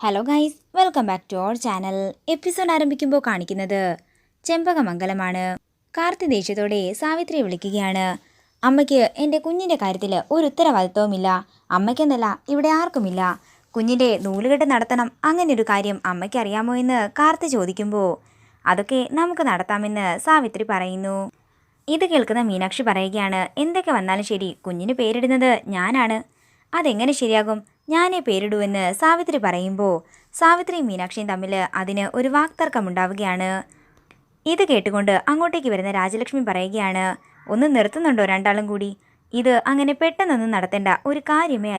Hello guys welcome back to our channel episode ആരംഭിക്കുമ്പോൾ കാണിക്കുന്നത് ചെമ്പകമംഗലമാണ്. കാർത്തി ദേഷ്യത്തോടെ സാവിത്രിയെ വിളിക്കുകയാണ്. അമ്മയ്ക്ക് എന്റെ കുഞ്ഞിന്റെ കാര്യത്തിൽ ഒരു ഉത്തരവാദിത്വവുമില്ല. അമ്മയ്ക്കെന്നല്ല ഇവിടെ ആർക്കുമില്ല. കുഞ്ഞിന്റെ നൂലുകെട്ട് നടത്തണം അങ്ങനെ ഒരു കാര്യം അമ്മയ്ക്ക് അറിയാമോ എന്ന് കാർത്തി ചോദിക്കുമ്പോൾ അതൊക്കെ നമുക്ക് നടത്താമെന്ന് സാവിത്രി പറയുന്നു. ഇത് കേൾക്കുന്ന മീനാക്ഷി പറയുകയാണ് എന്തൊക്കെ വന്നാലും ശരി കുഞ്ഞിന് പേരിടുന്നത് ഞാനാണ്. അതെങ്ങനെ ശരിയാകും? ഞാനേ പേരിടുവെന്ന് സാവിത്രി പറയുമ്പോൾ സാവിത്രി മീനാക്ഷിയും തമ്മിൽ അതിന് ഒരു വാക്തർക്കമുണ്ടാവുകയാണ്. ഇത് കേട്ടുകൊണ്ട് അങ്ങോട്ടേക്ക് വരുന്ന രാജലക്ഷ്മി പറയുകയാണ് ഒന്ന് നിർത്തുന്നുണ്ടോ രണ്ടാളും കൂടി? ഇത് അങ്ങനെ പെട്ടെന്നൊന്നും നടത്തേണ്ട ഒരു കാര്യമേ.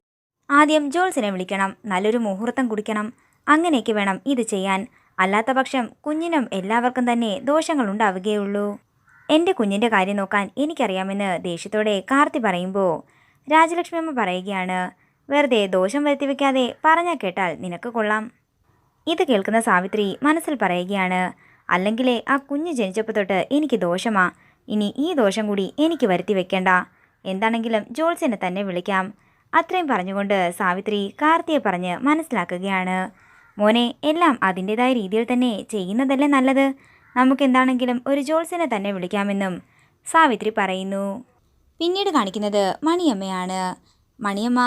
ആദ്യം ജോൾസിനെ വിളിക്കണം നല്ലൊരു മുഹൂർത്തം കുടിക്കണം. അങ്ങനെയൊക്കെ വേണം ഇത് ചെയ്യാൻ. അല്ലാത്ത പക്ഷം കുഞ്ഞിനും എല്ലാവർക്കും തന്നെ ദോഷങ്ങൾ ഉണ്ടാവുകയുള്ളൂ. എന്റെ കുഞ്ഞിന്റെ കാര്യം നോക്കാൻ എനിക്കറിയാമെന്ന് ദേഷ്യത്തോടെ കാർത്തി പറയുമ്പോൾ രാജലക്ഷ്മി അമ്മ പറയുകയാണ് വെറുതെ ദോഷം വരുത്തി വെക്കാതെ പറഞ്ഞാൽ കേട്ടാൽ നിനക്ക് കൊള്ളാം. ഇത് കേൾക്കുന്ന സാവിത്രി മനസ്സിൽ പറയുകയാണ് അല്ലെങ്കിലേ ആ കുഞ്ഞ് ജനിച്ചപ്പോൾ തൊട്ട് എനിക്ക് ദോഷമാ. ഇനി ഈ ദോഷം കൂടി എനിക്ക് വരുത്തി വെക്കേണ്ട എന്താണെങ്കിലും ജോൾസിനെ തന്നെ വിളിക്കാം. അത്രയും പറഞ്ഞുകൊണ്ട് സാവിത്രി കാർത്തിയെ പറഞ്ഞ് മനസ്സിലാക്കുകയാണ്. മോനെ എല്ലാം അതിന്റെതായ രീതിയിൽ തന്നെ ചെയ്യുന്നതല്ലേ നല്ലത്? നമുക്കെന്താണെങ്കിലും ഒരു ജോൾസിനെ തന്നെ വിളിക്കാമെന്നും സാവിത്രി പറയുന്നു. പിന്നീട് കാണിക്കുന്നത് മണിയമ്മയാണ്. മണിയമ്മ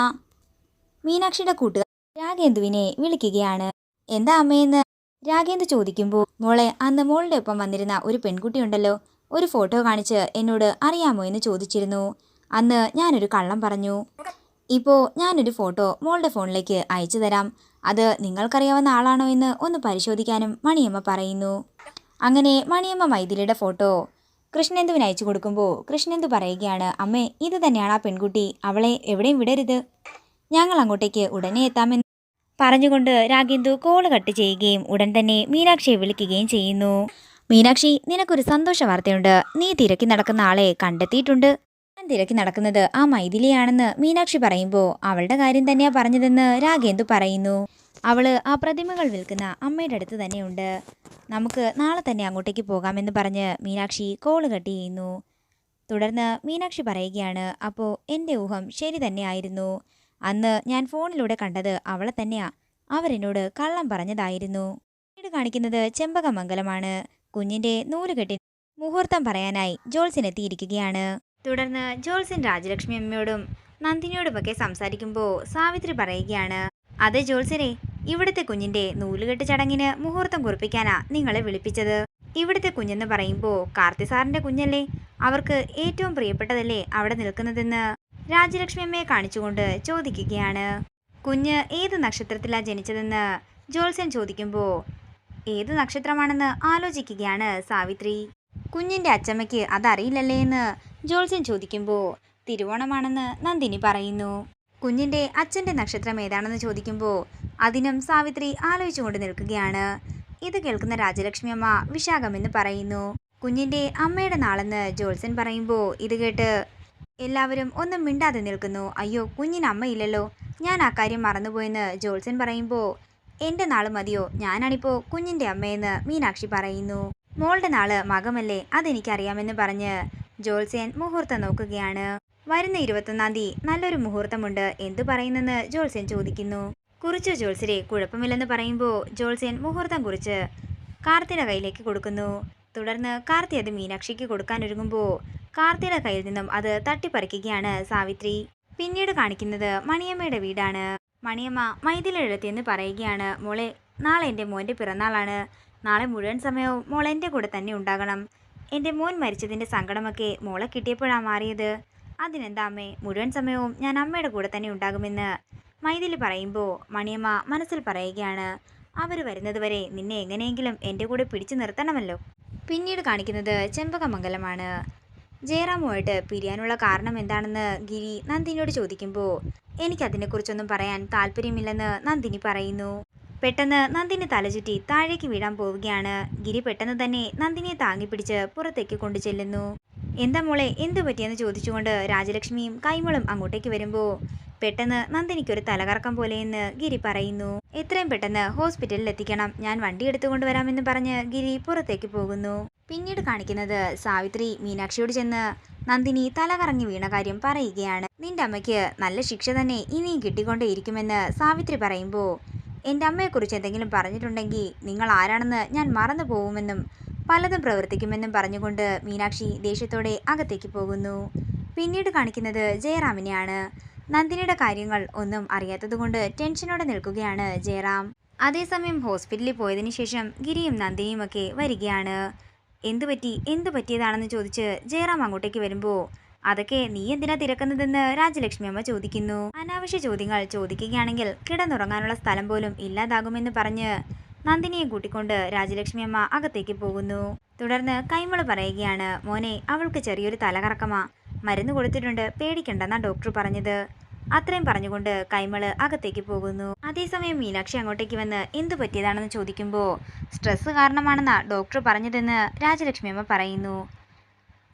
മീനാക്ഷിയുടെ കൂട്ടുകാർ രാഗേന്ദുവിനെ വിളിക്കുകയാണ്. എന്താ അമ്മയെന്ന് രാഗേന്ദു ചോദിക്കുമ്പോൾ മോളെ അന്ന് മോളുടെ ഒപ്പം വന്നിരുന്ന ഒരു പെൺകുട്ടിയുണ്ടല്ലോ. ഒരു ഫോട്ടോ കാണിച്ച് എന്നോട് അറിയാമോ എന്ന് ചോദിച്ചിരുന്നു. അന്ന് ഞാനൊരു കള്ളം പറഞ്ഞു. ഇപ്പോൾ ഞാനൊരു ഫോട്ടോ മോളുടെ ഫോണിലേക്ക് അയച്ചു തരാം. അത് നിങ്ങൾക്കറിയാവുന്ന ആളാണോ എന്ന് ഒന്ന് പരിശോധിക്കാനും മണിയമ്മ പറയുന്നു. അങ്ങനെ മണിയമ്മ മൈഥിലിയുടെ ഫോട്ടോ കൃഷ്ണേന്ദുവിന് അയച്ചു കൊടുക്കുമ്പോൾ കൃഷ്ണേന്ദു പറയുകയാണ് അമ്മേ ഇത് തന്നെയാണ് ആ പെൺകുട്ടി. അവളെ എവിടെയും വിടരുത്. ഞങ്ങൾ അങ്ങോട്ടേക്ക് ഉടനെ എത്താമെന്ന് പറഞ്ഞുകൊണ്ട് രാഗേന്ദു കോൾ കട്ട് ചെയ്യുകയും ഉടൻ തന്നെ മീനാക്ഷിയെ വിളിക്കുകയും ചെയ്യുന്നു. മീനാക്ഷി നിനക്കൊരു സന്തോഷ വാർത്തയുണ്ട്. നീ തിരക്കി നടക്കുന്ന ആളെ കണ്ടെത്തിയിട്ടുണ്ട്. ഞാൻ തിരക്കി നടക്കുന്നത് ആ മൈഥിലിയാണെന്ന് മീനാക്ഷി പറയുമ്പോൾ അവളുടെ കാര്യം തന്നെയാ പറഞ്ഞതെന്ന് രാഗേന്ദു പറയുന്നു. അവൾ ആ പ്രതിമകൾ വിൽക്കുന്ന അമ്മയുടെ അടുത്ത് തന്നെയുണ്ട്. നമുക്ക് നാളെ തന്നെ അങ്ങോട്ടേക്ക് പോകാമെന്ന് പറഞ്ഞ് മീനാക്ഷി കോൾ കട്ട് ചെയ്യുന്നു. തുടർന്ന് മീനാക്ഷി പറയുകയാണ് അപ്പോൾ എന്റെ ഊഹം ശരി തന്നെയായിരുന്നു. അന്ന് ഞാൻ ഫോണിലൂടെ കണ്ടത് അവളെ തന്നെയാ. അവരെന്നോട് കള്ളം പറഞ്ഞതായിരുന്നു. പിന്നീട് കാണിക്കുന്നത് ചെമ്പകമംഗലമാണ്. കുഞ്ഞിന്റെ നൂലുകെട്ടി മുഹൂർത്തം പറയാനായി ജോൾസിൻ എത്തിയിരിക്കുകയാണ് തുടർന്ന് ജോൾസിൻ രാജലക്ഷ്മി അമ്മയോടും നന്ദിനിയോടുമൊക്കെ സംസാരിക്കുമ്പോൾ സാവിത്രി പറയുകയാണ് അതെ ജോൾസിനെ ഇവിടുത്തെ കുഞ്ഞിന്റെ നൂലുകെട്ട് ചടങ്ങിന് മുഹൂർത്തം കുറിപ്പിക്കാനാ നിങ്ങളെ വിളിപ്പിച്ചത്. ഇവിടുത്തെ കുഞ്ഞെന്ന് പറയുമ്പോൾ കാർത്തി സാറിന്റെ കുഞ്ഞല്ലേ? അവർക്ക് ഏറ്റവും പ്രിയപ്പെട്ടതല്ലേ അവിടെ നിൽക്കുന്നതെന്ന്? രാജലക്ഷ്മി അമ്മയെ കാണിച്ചുകൊണ്ട് ചോദിക്കുകയാണ്. കുഞ്ഞ് ഏത് നക്ഷത്രത്തിലാണ് ജനിച്ചതെന്ന് ജോത്സ്യൻ ചോദിക്കുമ്പോൾ ഏത് നക്ഷത്രമാണെന്ന് ആലോചിക്കുകയാണ് സാവിത്രി. കുഞ്ഞിന്റെ അച്ചമ്മയ്ക്ക് അതറിയില്ലല്ലേ എന്ന് ജോത്സ്യൻ ചോദിക്കുമ്പോൾ തിരുവോണമാണെന്ന് നന്ദിനി പറയുന്നു. കുഞ്ഞിന്റെ അച്ഛന്റെ നക്ഷത്രം ഏതാണെന്ന് ചോദിക്കുമ്പോൾ അതിനും സാവിത്രി ആലോചിച്ചുകൊണ്ട് നിൽക്കുകയാണ്. ഇത് കേൾക്കുന്ന രാജലക്ഷ്മി അമ്മ വിശാഖമെന്ന് പറയുന്നു. കുഞ്ഞിന്റെ അമ്മയുടെ നാളെന്ന് ജോത്സൻ പറയുമ്പോൾ ഇത് കേട്ട് എല്ലാവരും ഒന്നും മിണ്ടാതെ നിൽക്കുന്നു. അയ്യോ കുഞ്ഞിന് അമ്മയില്ലല്ലോ. ഞാൻ ആ കാര്യം മറന്നുപോയെന്ന് ജോൾസൻ പറയുമ്പോൾ എന്റെ നാൾ മതിയോ? ഞാനാണിപ്പോൾ കുഞ്ഞിന്റെ അമ്മയെന്ന് മീനാക്ഷി പറയുന്നു. മോളുടെ നാൾ മകമല്ലേ? അതെനിക്കറിയാമെന്ന് പറഞ്ഞ് ജോൾസൻ മുഹൂർത്തം നോക്കുകയാണ്. വരുന്ന ഇരുപത്തൊന്നാം തീയതി നല്ലൊരു മുഹൂർത്തമുണ്ട്. എന്തു പറയുന്നെന്ന് ജോൾസൻ ചോദിക്കുന്നു. കുറിച്ചു ജോത്സ്യരെ കുഴപ്പമില്ലെന്ന് പറയുമ്പോൾ ജോൾസൻ മുഹൂർത്തം കുറിച്ച് കാർത്തിയുടെ കയ്യിലേക്ക് കൊടുക്കുന്നു. തുടർന്ന് കാർത്തി അത് മീനാക്ഷിക്ക് കൊടുക്കാനൊരുങ്ങുമ്പോൾ കാർത്തിയുടെ കയ്യിൽ നിന്നും അത് തട്ടിപ്പറിക്കുകയാണ് സാവിത്രി. പിന്നീട് കാണിക്കുന്നത് മണിയമ്മയുടെ വീടാണ്. മണിയമ്മ മൈഥിലെഴുത്തിയെന്ന് പറയുകയാണ് മോളെ നാളെ എന്റെ മോന്റെ പിറന്നാളാണ്. നാളെ മുഴുവൻ സമയവും മോൾ എന്റെ കൂടെ തന്നെ ഉണ്ടാകണം. എന്റെ മോൻ മരിച്ചതിന്റെ സങ്കടമൊക്കെ മോളെ കിട്ടിയപ്പോഴാണ് മാറിയത്. അതിനെന്താ അമ്മേ മുഴുവൻ സമയവും ഞാൻ അമ്മയുടെ കൂടെ തന്നെ ഉണ്ടാകുമെന്ന്? മൈതിലി പറയുമ്പോൾ മണിയമ്മ മനസ്സിൽ പറയുകയാണ് അവർ വരുന്നതുവരെ നിന്നെ എങ്ങനെയെങ്കിലും എന്റെ കൂടെ പിടിച്ചു നിർത്തണമല്ലോ. പിന്നീട് കാണിക്കുന്നത് ചെമ്പകമംഗലമാണ്. ജയറാമുമായിട്ട് പിരിയാനുള്ള കാരണം എന്താണെന്ന് ഗിരി നന്ദിനിയോട് ചോദിക്കുമ്പോൾ എനിക്കതിനെക്കുറിച്ചൊന്നും പറയാൻ താല്പര്യമില്ലെന്ന് നന്ദിനി പറയുന്നു. പെട്ടെന്ന് നന്ദിനി തലചുറ്റി താഴേക്ക് വീഴാൻ പോവുകയാണ്. ഗിരി പെട്ടെന്ന് തന്നെ നന്ദിനിയെ താങ്ങിപ്പിടിച്ച് പുറത്തേക്ക് കൊണ്ടു ചെല്ലുന്നു എന്താ മോളെ എന്തു പറ്റിയെന്ന് ചോദിച്ചുകൊണ്ട് രാജലക്ഷ്മിയും കൈമളും അങ്ങോട്ടേക്ക് വരുമ്പോൾ പെട്ടെന്ന് നന്ദിനിക്കൊരു തലകറക്കം പോലെയെന്ന് ഗിരി പറയുന്നു. എത്രയും പെട്ടെന്ന് ഹോസ്പിറ്റലിൽ എത്തിക്കണം ഞാൻ വണ്ടി എടുത്തുകൊണ്ട് വരാമെന്ന് പറഞ്ഞ് ഗിരി പുറത്തേക്ക് പോകുന്നു. പിന്നീട് കാണിക്കുന്നത് സാവിത്രി മീനാക്ഷിയോട് ചെന്ന് നന്ദിനി തലകറങ്ങി വീണ കാര്യം പറയുകയാണ്. നിന്റെ അമ്മയ്ക്ക് നല്ല ശിക്ഷ തന്നെ ഇനിയും കിട്ടിക്കൊണ്ടേയിരിക്കുമെന്ന് സാവിത്രി പറയുമ്പോൾ എന്റെ അമ്മയെക്കുറിച്ച് എന്തെങ്കിലും പറഞ്ഞിട്ടുണ്ടെങ്കിൽ നിങ്ങൾ ആരാണെന്ന് ഞാൻ മറന്നു പോകുമെന്നും പലതും പ്രവർത്തിക്കുമെന്നും പറഞ്ഞുകൊണ്ട് മീനാക്ഷി ദേഷ്യത്തോടെ അകത്തേക്ക് പോകുന്നു. പിന്നീട് കാണിക്കുന്നത് ജയറാമിനെയാണ്. നന്ദിനിയുടെ കാര്യങ്ങൾ ഒന്നും അറിയാത്തതുകൊണ്ട് ടെൻഷനോടെ നിൽക്കുകയാണ് ജയറാം. അതേസമയം ഹോസ്പിറ്റലിൽ പോയതിനു ശേഷം ഗിരിയും നന്ദിനിയും ഒക്കെ വരികയാണ്. എന്തു പറ്റി? എന്തു പറ്റിയതാണെന്ന് ചോദിച്ച് ജയറാം അങ്ങോട്ടേക്ക് വരുമ്പോൾ അതൊക്കെ നീ എന്തിനാ തിരക്കുന്നതെന്ന് രാജലക്ഷ്മി അമ്മ ചോദിക്കുന്നു. അനാവശ്യ ചോദ്യങ്ങൾ ചോദിക്കുകയാണെങ്കിൽ കിടന്നുറങ്ങാനുള്ള സ്ഥലം പോലും ഇല്ലാതാകുമെന്ന് പറഞ്ഞ് നന്ദിനിയെ കൂട്ടിക്കൊണ്ട് രാജലക്ഷ്മി അമ്മ അകത്തേക്ക് പോകുന്നു. തുടർന്ന് കൈമൾ പറയുകയാണ് മോനെ അവൾക്ക് ചെറിയൊരു തലകറക്കമാ. മരുന്ന് കൊടുത്തിട്ടുണ്ട് പേടിക്കണ്ടെന്നാ ഡോക്ടർ പറഞ്ഞത്. അത്രയും പറഞ്ഞുകൊണ്ട് കൈമൾ അകത്തേക്ക് പോകുന്നു. അതേസമയം മീനാക്ഷി അങ്ങോട്ടേക്ക് വന്ന് എന്തു പറ്റിയതാണെന്ന് ചോദിക്കുമ്പോൾ സ്ട്രെസ് കാരണമാണെന്നാ ഡോക്ടർ പറഞ്ഞതെന്ന് രാജലക്ഷ്മി അമ്മ പറയുന്നു.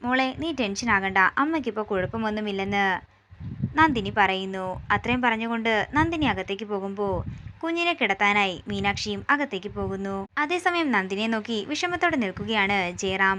മോളെ നീ ടെൻഷൻ ആകണ്ട. അമ്മയ്ക്കിപ്പോൾ കുഴപ്പമൊന്നുമില്ലെന്ന് നന്ദിനി പറയുന്നു. അത്രയും പറഞ്ഞുകൊണ്ട് നന്ദിനി അകത്തേക്ക് പോകുമ്പോൾ കുഞ്ഞിനെ കിടത്താനായി മീനാക്ഷിയും അകത്തേക്ക് പോകുന്നു. അതേസമയം നന്ദിനിയെ നോക്കി വിഷമത്തോടെ നിൽക്കുകയാണ് ജയറാം.